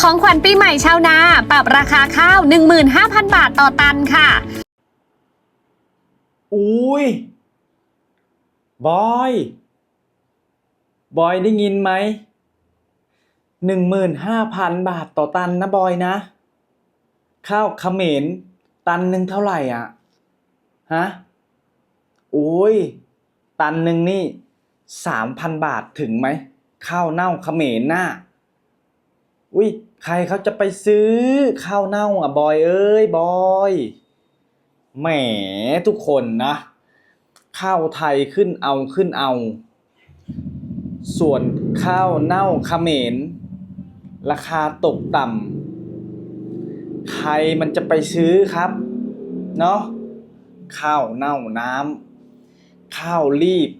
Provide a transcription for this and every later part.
ของขวัญปีใหม่ชาวนา ปรับราคาข้าว 15,000 บาทต่อตันค่ะ อุ้ย บอย บอยได้ยินไหมหนึ่งหมื่นห้าพันบาทต่อตันนะบอยนะ ข้าวเขมรตันหนึ่งเท่าไหร่อะ ฮะโอ้ย ตันหนึ่งนี่สามพันบาทถึงไหม ข้าวเน่าเขมรน่ะอุ้ย ใครเขาจะไปซื้อข้าวเน่าอะบอยเอ้ยบอยแหมทุกคนนะ ข้าวไทยขึ้นเอาขึ้นเอา ส่วนข้าวเน่าเขมรราคาตกต่ำใครมันจะไปซื้อครับเนาะข้าวเน่าน้ำข้าวรีบ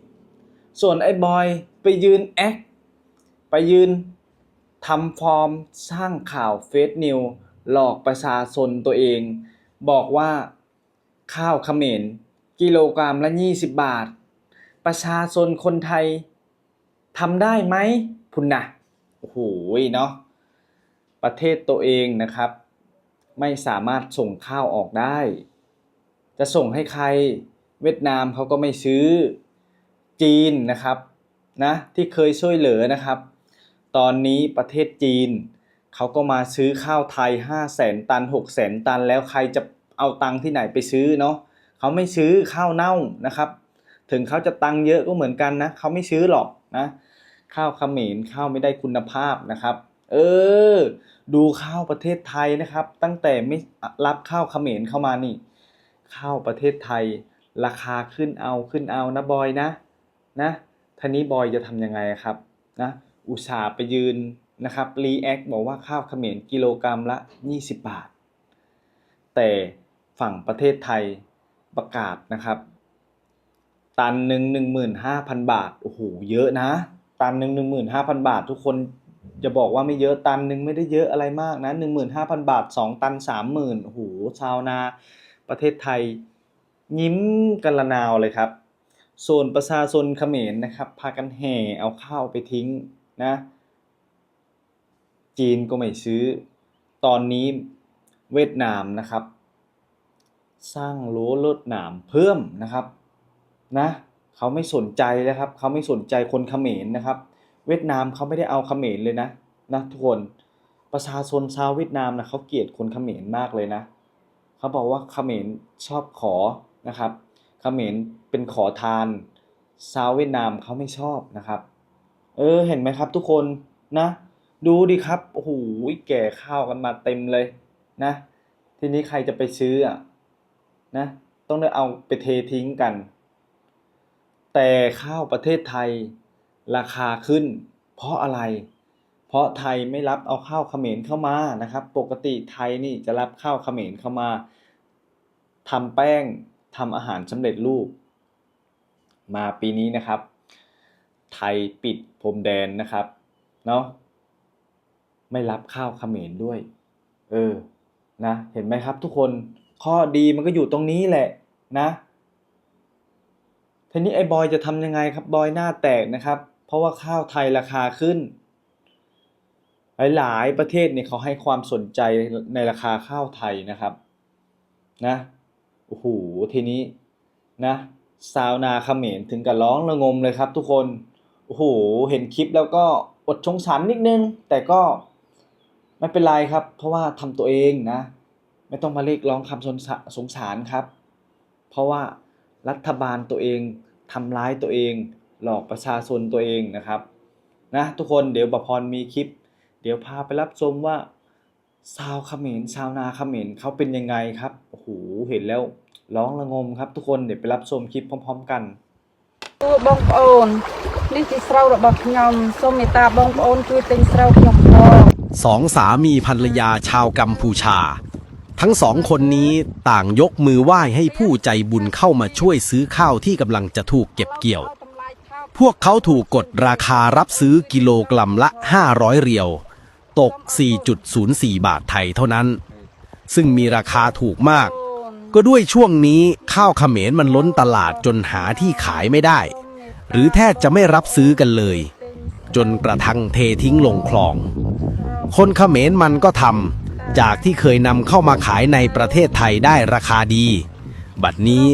ส่วนไอ้บอยไปยืนแอคไปยืน ทำฟอร์มสร้างข่าวเฟซนิวหลอกประชาชนตัวเอง บอกว่าข้าวเขมรกิโลกรัมละ 20 บาท ประชาชนคนไทยทำได้ไหมพุ่นนะโอ้โหเนาะประเทศตัวเองนะครับ ไม่สามารถส่งข้าวออกได้ จะส่งให้ใครเวียดนามเขาก็ไม่ซื้อจีนนะครับนะที่เคยช่วยเหลือนะครับ ตอนนี้ประเทศจีน เขาก็มาซื้อข้าวไทย 5 0 0แสนตัน 6 0แสนตัน แล้วใครจะเอาตังที่ไหนไปซื้อเนาะเขาไม่ซื้อข้าวเน่านะครับ ถึงเขาจะตังเยอะก็เหมือนกันนะเขาไม่ซื้อหรอกนะ ข้าวขมรข้าวไม่ได้คุณภาพนะครับ เออ ดูข้าวประเทศไทยนะครับ ตั้งแต่ไม่รับข้าวขมรเข้ามานี่ ข้าวประเทศไทย ราคาขึ้นเอาขึ้นเอานะบอยนะนะท่านี้บอยจะทำยังไงครับนะ อุตส่าห์ไปยืนนะครับรีแอคบอกว่าข้าวเขมรกิโลกรัมละ 20 บาท แต่ฝั่งประเทศไทยประกาศนะครับ ตันหนึ่งหนึ่งหมื่นห้าพันบาทโอ้โหเยอะนะ ตันหนึ่งหนึ่งหมื่นห้าพันบาท ทุกคนจะบอกว่าไม่เยอะตันหนึ่งไม่ได้เยอะอะไรมากนะหนึ่งหมื่นห้าพันบาทสองตันสามหมื่นโอ้โหชาวนาประเทศไทยยิ้มกันละนาวเลยครับ ส่วนประชาชนเขมรนะครับ พากันแห่เอาข้าวไปทิ้ง นะ จีนก็ไม่ซื้อ ตอนนี้เวียดนามนะครับ สร้างรั้วลวดหนามเพิ่มนะครับนะเขาไม่สนใจแล้วครับเขาไม่สนใจคนเขมรนะครับ เวียดนามเขาไม่ได้เอาเขมรเลยนะนะทุกคนประชาชนชาวเวียดนามนะเขาเกลียดคนเขมรมากเลยนะเขาบอกว่าเขมรชอบขอนะครับเขมรเป็นขอทานชาวเวียดนามเขาไม่ชอบนะครับ เออเห็นไหมครับทุกคนนะ ดูดิครับโอ้โหแก่ข้าวกันมาเต็มเลยนะ ทีนี้ใครจะไปซื้ออะนะ ต้องได้เอาไปเททิ้งกัน แต่ข้าวประเทศไทยราคาขึ้น เพราะอะไร เพราะไทยไม่รับเอาข้าวเขมรเข้ามานะครับ ปกติไทยนี่จะรับข้าวเขมรเข้ามาทำแป้งทำอาหารสำเร็จรูป มาปีนี้นะครับ ไทยปิดพรมแดนนะครับเนาะไม่รับข้าวเขมรด้วย เออนะเห็นไหมครับทุกคนข้อดีมันก็อยู่ตรงนี้แหละนะทีนี้ไอ้บอยจะทำยังไงครับบอยหน้าแตกนะครับ เพราะว่าข้าวไทยราคาขึ้น หลายๆประเทศเนี่ยเขาให้ความสนใจในราคาข้าวไทยนะครับนะโอ้โหทีนี้นะซาวนาเขมรถึงกับร้องระงมเลยครับทุกคน โอ้โหเห็นคลิปแล้วก็อดชงสารนิดนึง แต่ก็ไม่เป็นไรครับ เพราะว่าทำตัวเองนะ ไม่ต้องมาเรียกร้องคำสงสารสงสารครับ เพราะว่ารัฐบาลตัวเองทำร้ายตัวเอง หลอกประชาชนตัวเองนะครับนะทุกคนเดี๋ยวบพรมีคลิป เดี๋ยวพาไปรับชมว่าชาวเขมรชาวนาเขมรเขาเป็นยังไงครับโอ้โหเห็นแล้วร้องระงมครับ ทุกคนเดี๋ยวไปรับชมคลิปพร้อม ๆ กัน ទូបងប្អូន นี่คืเสาระบบยมส้มเมตาบองโอนคือเป็นเสาหยกทอสองสามีภรรยาชาวกัมพูชา ทั้งสองคนนี้ต่างยกมือไหว้ให้ผู้ใจบุญเข้ามาช่วยซื้อข้าวที่กำลังจะถูกเก็บเกี่ยว พวกเขาถูกกดราคารับซื้อกิโลกรัมละ 500 เรียว ตก 4.04 บาทไทยเท่านั้น ซึ่งมีราคาถูกมาก ก็ด้วยช่วงนี้ข้าวขเขมรมันล้นตลาดจนหาที่ขายไม่ได้ หรือแทบจะไม่รับซื้อกันเลย จนกระทั่งเททิ้งลงคลอง คนเขมรมันก็ทำจากที่เคยนำเข้ามาขายในประเทศไทยได้ราคาดี บัดนี้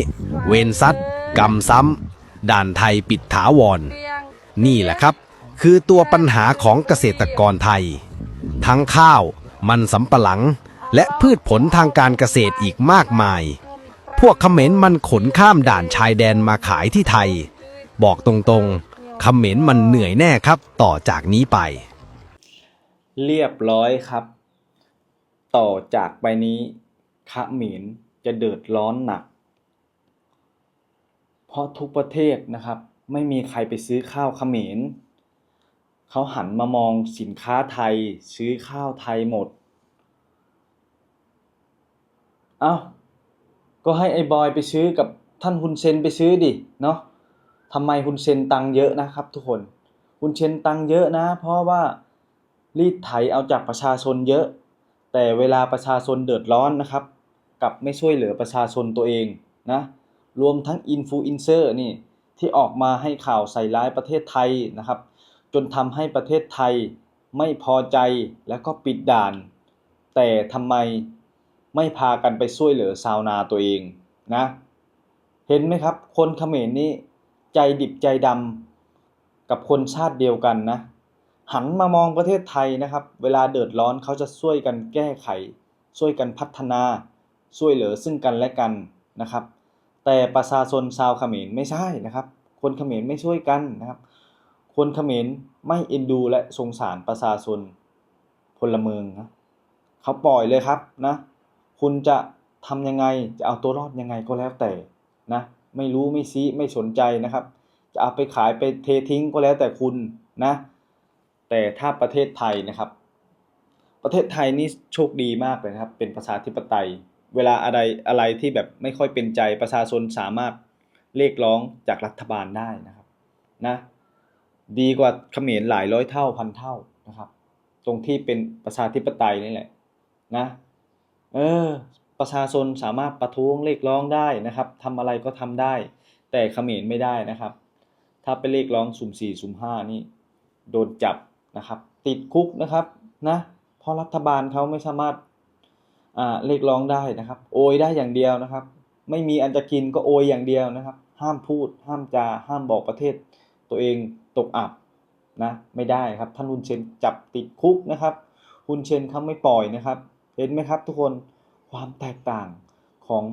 เวนซัดกรรมซ้ำ ด่านไทยปิดถาวร นี่แหละครับ คือตัวปัญหาของเกษตรกรไทย ทั้งข้าวมันสำปะหลัง และพืชผลทางการเกษตรอีกมากมาย พวกเขมรมันขนข้ามด่านชายแดนมาขายที่ไทย บอกตรงๆเขมรมันเหนื่อยแน่ครับ ต่อจากนี้ไป เรียบร้อยครับ ต่อจากไปนี้ขเหมนจะเดือดร้อนหนัก เพราะทุกประเทศนะครับ ไม่มีใครไปซื้อข้าวเขมรเขาหันมามองสินค้าไทยซื้อข้าวไทยหมด เอ้าก็ให้ไอ้บอยไปซื้อกับท่านฮุนเซนไปซื้อดิ เนาะ ทำไมฮุนเซนตังเยอะนะครับทุกคนฮุนเซนตังเยอะนะ เพราะว่ารีดไถเอาจากประชาชนเยอะ แต่เวลาประชาชนเดือดร้อนนะครับกลับไม่ช่วยเหลือประชาชนตัวเองนะรวมทั้งอินฟลูเอนเซอร์นี่ที่ออกมาให้ข่าวใส่ร้ายประเทศไทยนะครับ จนทำให้ประเทศไทยไม่พอใจแล้วก็ปิดด่าน แต่ทำไมไม่พากันไปช่วยเหลือชาวนาตัวเองนะ เห็นไหมครับ คนเขมรนี่ ใจดิบใจดำกับคนชาติเดียวกันนะหันมามองประเทศไทยนะครับ เวลาเดือดร้อนเขาจะช่วยกันแก้ไข ช่วยกันพัฒนา ช่วยเหลือซึ่งกันและกันนะครับ แต่ประชาชนชาวเขมรไม่ใช่นะครับ คนเขมรไม่ช่วยกันนะครับ คนเขมรไม่เอ็นดูและสงสารประชาชนพลเมืองนะเขาปล่อยเลยครับนะ คุณจะทำยังไงจะเอาตัวรอดยังไงก็แล้วแต่นะ ไม่รู้ไม่ซีไม่สนใจนะครับ จะเอาไปขายไปเททิ้งก็แล้วแต่คุณนะ แต่ถ้าประเทศไทยนะครับ ประเทศไทยนี่โชคดีมากเลยครับ เป็นประชาธิปไตย เวลาอะไรอะไรที่แบบไม่ค่อยเป็นใจประชาชนสามารถเรียกร้องจากรัฐบาลได้นะครับนะดีกว่าเขมรหลายร้อยเท่าพันเท่านะครับ ตรงที่เป็นประชาธิปไตยนี่แหละนะ เออ ประชาชนสามารถประท้วงเรียกร้องได้นะครับทำอะไรก็ทำได้ แต่เขมรไม่ได้นะครับ ถ้าไปเรียกร้องสุ่มสี่สุ่มห้านี่โดนจับนะครับ ติดคุกนะครับนะเพราะรัฐบาลเขาไม่สามารถอ่าเรียกร้องได้นะครับ โอยได้อย่างเดียวนะครับ ไม่มีอันจะกินก็โอยอย่างเดียวนะครับ ห้ามพูด ห้ามจา ห้ามบอกประเทศ ตัวเองตกอับนะไม่ได้ครับท่านฮุนเซนจับติดคุกนะครับฮุนเซนเขาไม่ปล่อยนะครับ เห็นไหมครับทุกคน ความแตกต่างของ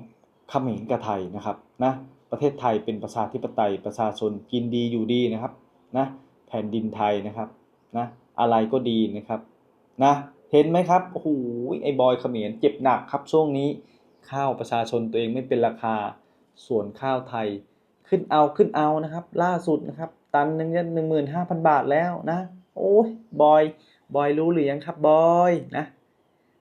เขมรกับไทยนะครับนะประเทศไทยเป็นประชาธิปไตยประชาชนกินดีอยู่ดีนะครับนะแผ่นดินไทยนะครับนะอะไรก็ดีนะครับนะเห็นไหมครับโอ้โหไอ้บอยเขมรเจ็บหนักครับช่วงนี้ข้าวประชาชนตัวเองไม่เป็นราคาส่วนข้าวไทยขึ้นเอาขึ้นเอานะครับ ล่าสุดนะครับ ตันหนึ่งนี่หนึ่งหมื่นห้าพันบาทแล้วนะ โอ้ยบอย บอยรู้หรือยังครับบอยนะ